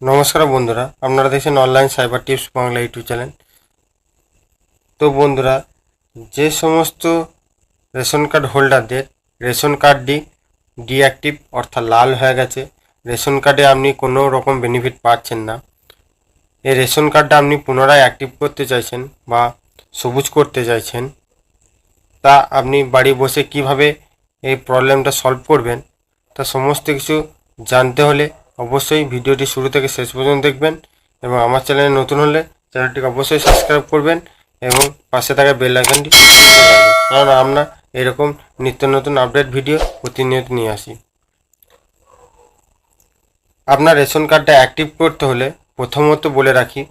নমস্কার বন্ধুরা, আপনারা দেখছেন online cyber tips Bangla YouTube channel তো বন্ধুরা, যে সমস্ত রেশন কার্ড হোল্ডারদের, রেশন কার্ডটি ডিঅ্যাক্টিভ অর্থাৎ লাল হয়ে গেছে, রেশন কার্ডে আপনি কোনো রকম বেনিফিট পাচ্ছেন না। এই রেশন কার্ডটা আপনি পুনরায় অ্যাক্টিভ করতে চাইছেন বা সবুজ করতে চাইছেন, তা আপনি বাড়ি বসে কীভাবে এই প্রবলেমটা সলভ করবেন, তা সমস্ত কিছু জানতে হলে অবশ্যই ভিডিওটি শুরু থেকে শেষ পর্যন্ত দেখবেন এবং আমার চ্যানেলে নতুন হলে চ্যানেলটিকে অবশ্যই সাবস্ক্রাইব করবেন এবং পাশে থাকা বেল আইকনটি কারণ আমরা এরকম নিত্য নতুন আপডেট ভিডিও প্রতিনিয়ত নিয়ে আসি। আপনার রেশন কার্ডটা অ্যাক্টিভ করতে হলে প্রথমত বলে রাখি,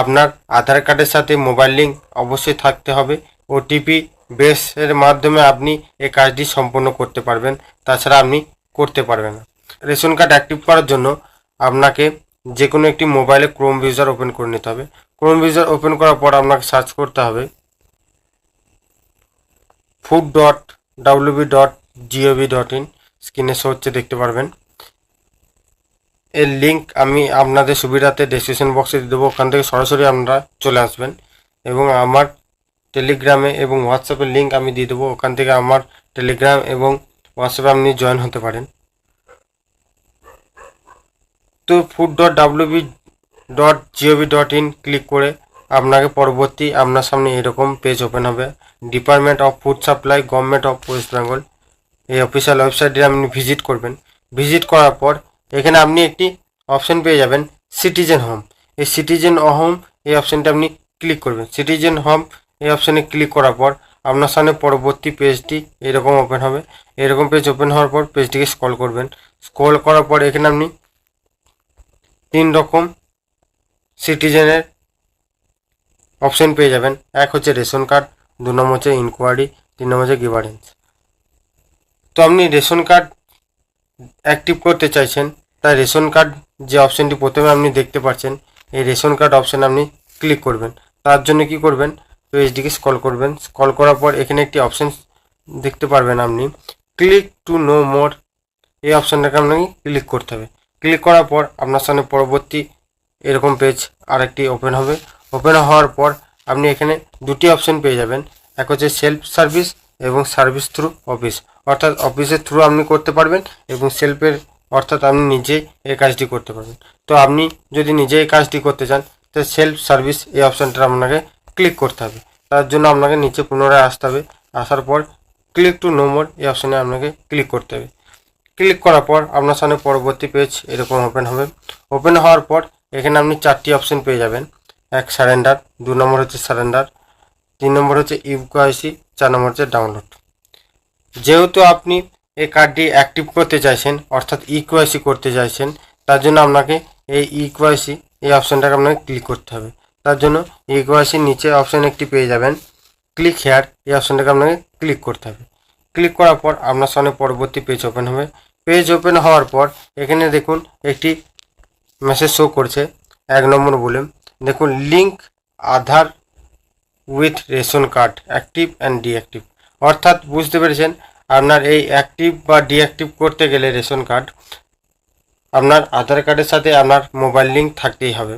আপনার আধার কার্ডের সাথে মোবাইল লিঙ্ক অবশ্যই থাকতে হবে। ওটিপি বেসের মাধ্যমে আপনি এই কাজটি সম্পন্ন করতে পারবেন, তাছাড়া আপনি করতে পারবেন রেশন কার্ড অ্যাক্টিভ করার জন্য আপনাকে যে কোনো একটি মোবাইলে ক্রোম ব্রাউজার ওপেন করে নিতে হবে। ক্রোম ব্রাউজার ওপেন করার পর আপনাকে সার্চ করতে হবে। Food dot WB dot GOV dot in স্ক্রিনে শো হচ্ছে দেখতে পারবেন। এর লিঙ্ক আমি আপনাদের সুবিধাতে ডেসক্রিপশন বক্সে দিয়ে দেবো। ওখান থেকে সরাসরি আপনারা চলে আসবেন। এবং আমার টেলিগ্রামে এবং হোয়াটসঅ্যাপের লিঙ্ক আমি দিয়ে দেবো। ওখান থেকে আমার টেলিগ্রাম এবং হোয়াটসঅ্যাপে আপনি জয়েন হতে পারেন। তো food dot WB dot GOV dot in click করে আপনাকে পরবর্তী আপনার সামনে এরকম পেজ ওপেন হবে। Department of food supply government of West Bengal এই অফিসিয়াল ওয়েবসাইটে আপনি ভিজিট করবেন। ভিজিট করার পর এখানে আপনি একটি অপশন পেয়ে যাবেন সিটিজেন হোম এই সিটিজেন হোম এই অপশানটা আপনি ক্লিক করবেন। সিটিজেন হোম এই অপশানে ক্লিক করার পর আপনার সামনে পরবর্তী পেজটি এরকম ওপেন হবে। এরকম পেজ ওপেন হওয়ার পর পেজটিকে স্ক্রল করবেন। স্ক্রল করার পর এখানে আপনি তিন রকম সিটিজেনের অপশন পেয়ে যাবেন। এক হচ্ছে রেশন কার্ড, দু নম্বর হচ্ছে ইনকোয়ারি তিন নম্বর হচ্ছে গিভারেন্স তো আপনি রেশন কার্ড অ্যাক্টিভ করতে চাইছেন, তাই রেশন কার্ড যে অপশানটি প্রথমে আপনি দেখতে পাচ্ছেন, এই রেশন কার্ড অপশানে আপনি ক্লিক করবেন। তার জন্য কি করবেন? পেজটিকে স্ক্রল করবেন। স্ক্রল করার পর এখানে একটি অপশান দেখতে পারবেন আপনি। ক্লিক টু নো মোর এই অপশানটাকে আপনাকে ক্লিক করতে হবে। ক্লিক করার পর আপনার সামনে পরবর্তী এরকম পেজ আরেকটি ওপেন হবে। ওপেন হওয়ার পর আপনি এখানে দুটি অপশন পেয়ে যাবেন। এক হচ্ছে সেলফ সার্ভিস এবং সার্ভিস থ্রু অফিস অর্থাৎ অফিসের থ্রু আপনি করতে পারবেন এবং সেলফের অর্থাৎ আপনি নিজেই এই কাজটি করতে পারবেন। তো আপনি যদি নিজে এই কাজটি করতে চান, তো সেলফ সার্ভিস এই অপশানটা আপনাকে ক্লিক করতে হবে। তার জন্য আপনাকে নিচে পুনরায় আসতে হবে। আসার পর ক্লিক টু নোমর এই অপশানে আপনাকে ক্লিক করতে হবে। ক্লিক করার পর আপনার সামনে পরবর্তী পেজ এরকম ওপেন হবে। ওপেন হওয়ার পর এখানে আপনি চারটি অপশন পেয়ে যাবেন। এক সারেন্ডার দু নম্বর হচ্ছে সারেন্ডার তিন নম্বর হচ্ছে ইউকেআইসি চার নম্বর হচ্ছে ডাউনলোড যেহেতু আপনি এই কার্ডটি অ্যাক্টিভ করতে চাইছেন, অর্থাৎ ইকুআইসি করতে চাইছেন, তার জন্য আপনাকে এই ইকুআইসি এই অপশানটাকে আপনাকে ক্লিক করতে হবে। তার জন্য ইকুআইসির নিচে অপশান একটি পেয়ে যাবেন। ক্লিক হেয়ার এই অপশানটাকে আপনাকে ক্লিক করতে হবে। ক্লিক করার পর আপনার সামনে পরবর্তী পেজ ওপেন হবে। পেজ ওপেন হওয়ার পর, এখানে দেখুন একটি মেসেজ শো করছে, এক নম্বর বলে দেখুন link Aadhaar with ration card active and deactive অর্থাৎ বুঝতে পেরেছেন, আপনার এই অ্যাক্টিভ বা ডিঅ্যাক্টিভ করতে গেলে রেশন কার্ড আপনার আধার কার্ডের সাথে আপনার মোবাইল লিঙ্ক থাকতেই হবে।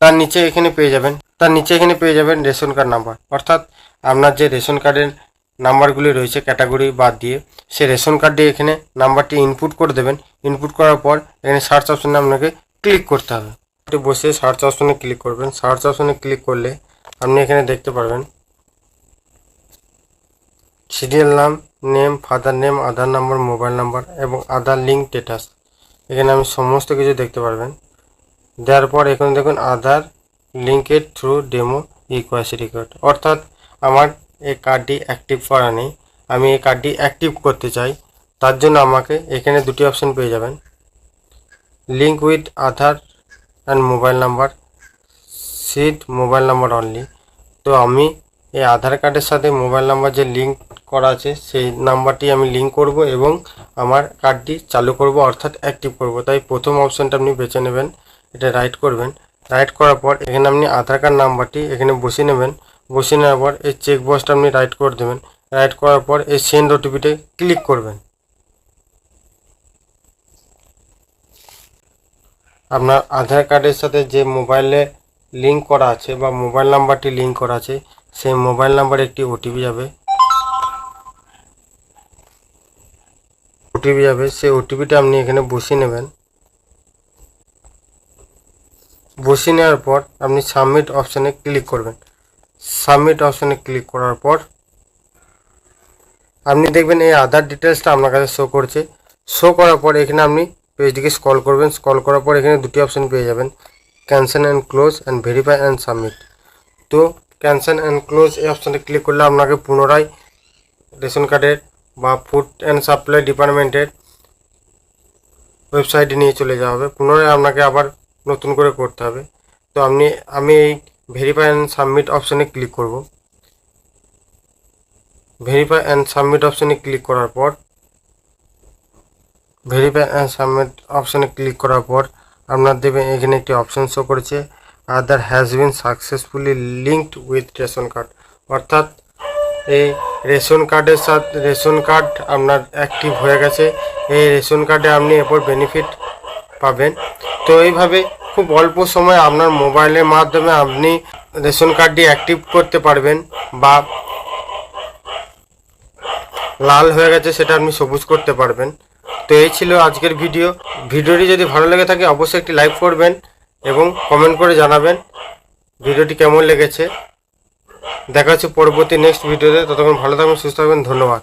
তার নিচে এখানে পেয়ে যাবেন, তার নিচে এখানে পেয়ে যাবেন রেশন কার্ড নাম্বার অর্থাৎ আপনার যে রেশন কার্ডের নাম্বারগুলি রয়েছে ক্যাটাগরি বাদ দিয়ে। সে রেশন কার্ডে এখানে নাম্বারটি ইনপুট করে দেবেন। ইনপুট করার পর এখানে সার্চ অপশনে আপনাকে ক্লিক করতে হবে। বসে সার্চ অপশনে ক্লিক করবেন। সার্চ অপশনে ক্লিক করলে আপনি এখানে দেখতে পারবেন সিরিয়াল নাম name father name Aadhaar number mobile number এবং আধার লিঙ্ক স্টেটাস এখানে আমি সমস্ত কিছু দেখতে পারবেন। দেওয়ার পর এখানে দেখুন আধার লিঙ্কের থ্রু ডেমো ইকুয়াসি রেকর্ড অর্থাৎ আমার এই কার্ডটি অ্যাক্টিভ করা নেই। আমি এই কার্ডটি অ্যাক্টিভ করতে চাই। তার জন্য আমাকে এখানে দুটি অপশন পেয়ে যাবেন। Link with Aadhaar and mobile number seed mobile number only তো আমি এই আধার কার্ডের সাথে মোবাইল নাম্বার যে লিঙ্ক করা আছে, সেই নাম্বারটি আমি লিঙ্ক করব এবং আমার কার্ডটি চালু করব, অর্থাৎ অ্যাক্টিভ করব। তাই প্রথম অপশানটা আপনি বেছে নেবেন, এটা রাইট করবেন। রাইট করার পর এখানে আপনি আধার কার্ড নাম্বারটি এখানে বসিয়ে নেবেন। বসিয়ে নেওয়ার পর এই চেক আপনি রাইট করে দেবেন। রাইট করার পর এই সেন্ড ওটিপিতে ক্লিক করবেন। আপনার আধার কার্ডের সাথে যে মোবাইলে লিঙ্ক করা আছে বা মোবাইল নাম্বারটি লিঙ্ক করা আছে, সেই মোবাইল নাম্বারে একটি ওটিপি যাবে। ওটিপি যাবে, সেই ওটিপিটা আপনি এখানে বসিয়ে নেবেন। বসিয়ে নেওয়ার পর আপনি সাবমিট অপশানে ক্লিক করবেন। সাবমিট অপশানে ক্লিক করার পর আপনি দেখবেন এই আধার ডিটেলসটা আপনার কাছে শো করছে। শো করার পর এখানে আপনি পেজটিকে স্ক্রল করবেন। স্ক্রল করার পর এখানে দুটি অপশান পেয়ে যাবেন cancel and close and verify and submit তো ক্যান্সেল অ্যান্ড ক্লোজ এই অপশানে ক্লিক করলে আপনাকে পুনরায় রেশন কার্ডের বা ফুড অ্যান্ড সাপ্লাই ডিপার্টমেন্টের ওয়েবসাইটে নিয়ে চলে যাওয়া হবে। পুনরায় আপনাকে আবার নতুন করে করতে হবে। তো আপনি, আমি এই ভেরিফাই অ্যান্ড সাবমিট অপশানে ক্লিক করব। ভেরিফাই অ্যান্ড সাবমিট অপশানে ক্লিক করার পর ভেরিফাই অ্যান্ড সাবমিট অপশানে ক্লিক করার পর, আপনার দেবেন এখানে একটি অপশান শো করেছে Aadhaar has been successfully linked with ration card অর্থাৎ, এই রেশন কার্ডের সাথে রেশন কার্ড আপনার অ্যাক্টিভ হয়ে গেছে, এই রেশন কার্ডে আপনি এরপর বেনিফিট পাবেন। তো এইভাবে খুব অল্প সময় আপনার মোবাইলের মাধ্যমে আপনি রেশন কার্ডটি অ্যাক্টিভ করতে পারবেন বা লাল হয়ে গেছে সেটা আপনি সবুজ করতে পারবেন। তো এই ছিল আজকের ভিডিও। ভিডিওটি যদি ভালো লেগে থাকে, অবশ্যই একটি লাইক করবেন এবং কমেন্ট করে জানাবেন ভিডিওটি কেমন লেগেছে। দেখা হচ্ছে পরবর্তী নেক্সট ভিডিওতে। ততক্ষণ ভালো থাকবেন সুস্থ থাকবেন ধন্যবাদ।